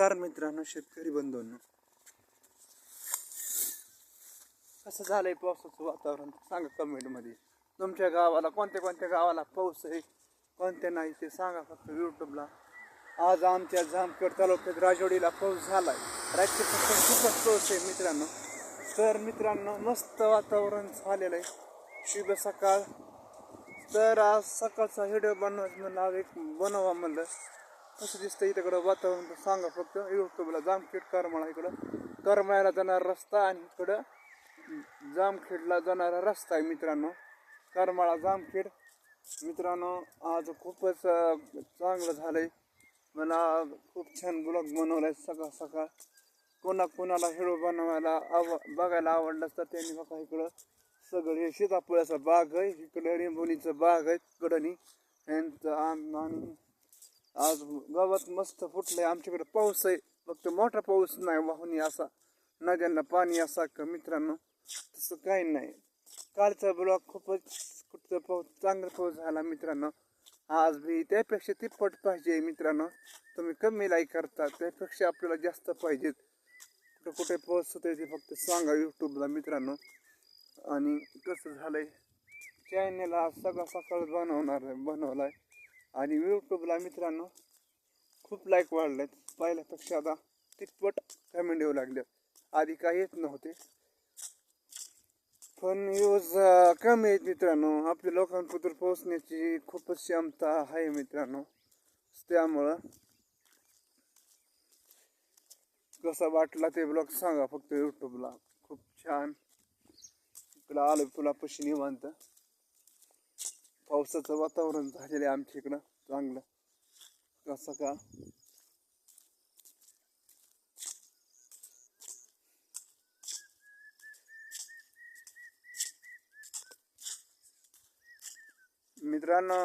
नमस्कार मित्रांनो शेतकरी बंधूंनो. कसं झालंय पावसाचं वातावरण? सांगा कमेंटमध्ये. तुमच्या गावाला कोणत्या कोणत्या गावाला पाऊस आहे? कोणत्या नाही ते सांगा फक्त यूट्यूबला आज आमच्या जामखेड तालुक्यात राजवाडीला पाऊस झालाय. राज्य खूपच पाऊस आहे मित्रांनो. तर मित्रांनो मस्त वातावरण झालेलं आहे. शुभ सकाळ. तर आज सकाळचा व्हिडिओ बनवायचं म्हणलं एक बनवा म्हणलं. कसं दिसतं इकडं वातावरण सांगा फक्त. युट्यूबला जामखेड करमाळा इकडं. करमाळ्याला जाणारा रस्ता आणि इकडं जामखेडला जाणारा रस्ता आहे मित्रांनो. करमाळा जामखेड. मित्रांनो आज खूपच चांगलं चांगलं झालंय. मला खूप छान ब्लॉग बनवलाय सकाळ सकाळ. कोणा कोणाला हिरो बनवायला आव बघायला आवडलं तर त्यांनी बघा इकडं. सगळं हे सीताफळाचा बाग आहे इकडं रिंबोलीचं बाग आहे कडनी यांचं आणि आज गावात मस्त फुटलंय. आमच्याकडे पाऊस आहे फक्त मोठा पाऊस नाही वाहून असा. नद्यांना पाणी असा का मित्रांनो? तसं काही नाही. कालचा ब्लॉक खूपच कुठचा पाऊस चांगला पाऊस झाला मित्रांनो. आज बी त्यापेक्षा तिप्पट पाहिजे मित्रांनो. तुम्ही कमी लाईक करता त्यापेक्षा आपल्याला जास्त पाहिजेत. कुठं कुठे पाऊस होते ते फक्त सांगा यूट्यूबला मित्रांनो. आणि कसं झालंय? चॅनेल आज सगळा सकाळ बनवणार आहे बनवलाय. आणि यूट्यूबला मित्रांनो खूप लाईक वाढलेत. पहिल्यापेक्षा आता तिप्पट कमेंट येऊ लागले. आधी काही येत नव्हते. पण यूज कमी आहेत मित्रांनो. आपल्या लोकांपर्यंत पोहोचण्याची खूपच क्षमता आहे मित्रांनो. त्यामुळं कसा वाटला ते ब्लॉग सांगा फक्त यूट्यूबला खूप छान. इकडं आलो तुला पशी निवांत. पावसाचं वातावरण झालेलं आहे आमच्या इकडं चांगलं. कसं का? मित्रांनो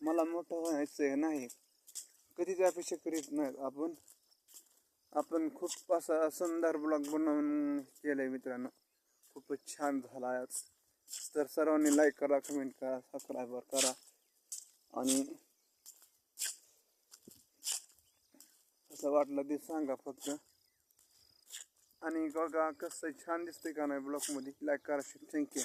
मला मोठं व्हायचं नाही. कधीच अपेक्षा करीत नाहीत आपण. आपण खूप असा सुंदर ब्लॉग बनवून केलंय मित्रांनो. खूपच छान झाला आज. तर सर्वांनी लाईक करा कमेंट करा सबस्क्राईबर करा. आणि असं वाटलं ते सांगा फक्त. आणि बघा कसं छान दिसतंय का नाही ब्लॉगमध्ये लाईक करा थँक्यू